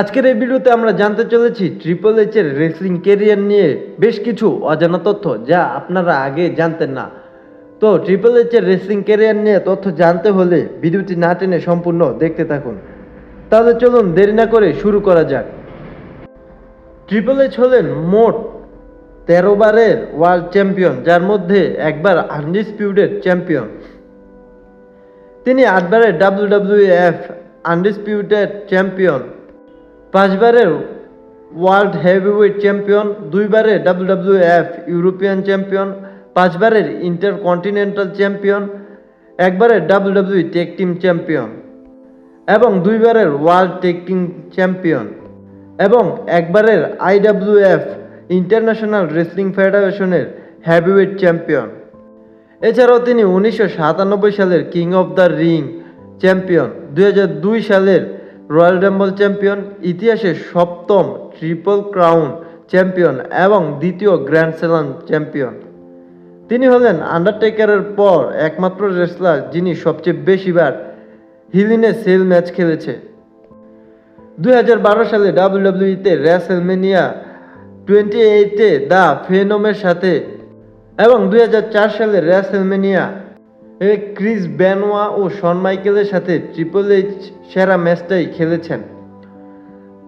আজকের এই ভিডিওতে আমরা জানতে চলেছি ট্রিপল এইচ এর রেসলিং কেরিয়ার নিয়ে বেশ কিছু অজানা তথ্য যা আপনারা আগে জানতেন না। তো ট্রিপল এইচ এর রেসলিং কেরিয়ার নিয়ে তথ্য জানতে হলে ভিডিওটি না টেনে সম্পূর্ণ দেখতে থাকুন। তাহলে চলুন দেরি না করে শুরু করা যাক। ট্রিপল এইচ হলেন মোট তেরো বারের ওয়ার্ল্ড চ্যাম্পিয়ন যার মধ্যে একবার আনডিসপিউটেড চ্যাম্পিয়ন তিনি আটবারের W W F undisputed champion পাঁচবারের world heavyweight champion, দুইবারের W W F European champion, পাঁচবারের intercontinental champion, একবারের W W tag team champion এবং দুইবারের ওয়ার্ল্ড টেক টিম চ্যাম্পিয়ন এবং একবারের আইডাব্লিউএফ ইন্টারন্যাশনাল রেসলিং ফেডারেশনের হেভিওয়েট চ্যাম্পিয়ন। এছাড়াও তিনি উনিশশো সাতানব্বই সালের king of the ring champion দু হাজার দুই সালের রয়্যাল র্যাম্বল চ্যাম্পিয়ন ইতিহাসের সপ্তম ট্রিপল ক্রাউন চ্যাম্পিয়ন এবং দ্বিতীয় গ্র্যান্ড স্ল্যাম চ্যাম্পিয়ন তিনি হলেন আন্ডারটেকারের পর একমাত্র রেসলার যিনি সবচেয়ে বেশিবার হিলিনে সেল ম্যাচ খেলেছে। দুই হাজার বারো সালে ডাব্লিউডাব্লিউইতে র্যাসেলমেনিয়া টোয়েন্টি এইটে দ্য ফেনোমের সাথে এবং দুই হাজার চার সালে র্যাসেলমেনিয়া ক্রিস ব্যানোয়া ও শন মাইকেলের সাথে ট্রিপল এইচ সেরা ম্যাচটাই খেলেছেন।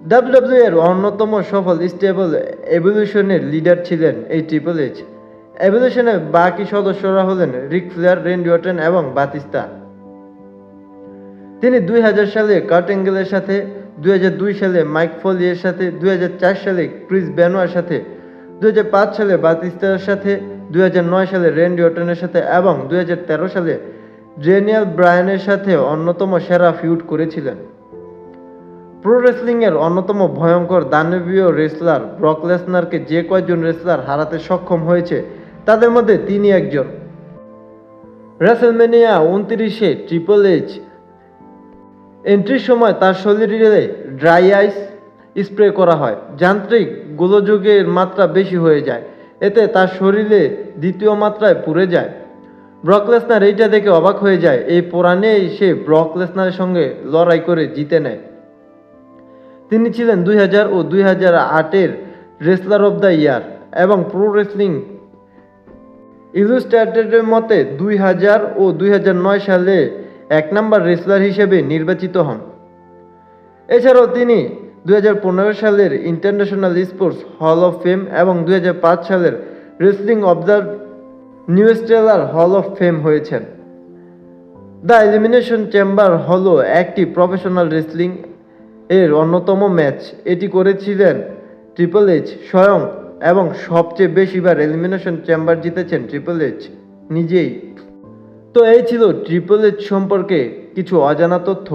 ডাব্লিউডাব্লিউ এর অন্যতম সফল স্টেবল এভলিউশনের লিডার ছিলেন এই ট্রিপল এইচ। এভলিউশনের বাকি সদস্যরা হলেন রিক ফ্লেয়ার, রেন্ডি অর্টন এবং বাতিস্তা। তিনি দুই হাজার সালে কার্ট অ্যাঙ্গেলের সাথে, দুই হাজার দুই সালে মাইক ফলিয়ের সাথে, দুই হাজার চার সালে ক্রিস ব্যানোয়ার সাথে, দুই হাজার পাঁচ সালে বাতিস্তার সাথে দুই হাজার নয় সালে রেন্ডি অটনের সাথে এবং দুই হাজার তেরো সালে ড্রেনিয়াল ব্রায়ানের সাথে অন্যতম সেরা ফিউড করেছিলেন। প্রো রেসলিংয়ের অন্যতম ভয়ঙ্কর দানবীয় রেসলার ব্রক লেসনারকে যে কয়েকজন রেসলার হারাতে সক্ষম হয়েছে, তাদের মধ্যে তিনি একজন। রেসেলমেনিয়া উনত্রিশে ট্রিপল এইচ এন্ট্রির সময় তার শরীরে ড্রাই আইস স্প্রে করা হয়। যান্ত্রিক গোলযোগের মাত্রা বেশি হয়ে যায়। এতে তার শরীরে দ্বিতীয় মাত্রায় পুড়ে যায়। ব্রক লেসনার এইটা দেখে অবাক হয়ে যায়, এই পুরাণেই সে ব্রক লেসনারের সঙ্গে লড়াই করে জিতে নেয়। তিনি ছিলেন দুই হাজার ও দুই হাজার আটের রেসলার অব দ্য ইয়ার এবং প্রো রেসলিং ইলুস্ট্রেটেডের মতে দুই হাজার ও দুই হাজার নয় সালে এক নম্বর রেসলার হিসেবে নির্বাচিত হন। এছাড়াও তিনি দুই হাজার পনেরো সালের International Sports Hall of Fame এবং দুই হাজার পাঁচ সালের Wrestling observer newsletter hall of fame হয়েছেন। দ্য এলিমিনেশন চেম্বার হলো একটি প্রফেশনাল রেসলিং এর অন্যতম ম্যাচ এটি করেছিলেন ট্রিপল এইচ স্বয়ং এবং সবচেয়ে বেশিবার এলিমিনেশন চেম্বার জিতেছেন ট্রিপল এইচ নিজেই। তো এই ছিল ট্রিপল এইচ সম্পর্কে কিছু অজানা তথ্য।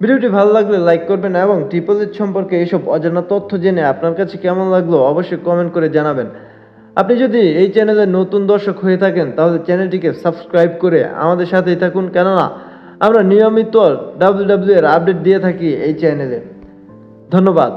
ভিডিওটি ভালো লাগলে লাইক করবেন এবং ট্রিপল সম্পর্কে এইসব অজানা তথ্য জেনে আপনার কাছে কেমন লাগল অবশ্যই কমেন্ট করে জানাবেন। আপনি যদি এই চ্যানেলে নতুন দর্শক হয়ে থাকেন, তাহলে চ্যানেলটিকে সাবস্ক্রাইব করে আমাদের সাথেই থাকুন। কেননা, আমরা নিয়মিত ডাব্লিউ ডাব্লিউ এর আপডেট দিয়ে থাকি এই চ্যানেলে ধন্যবাদ।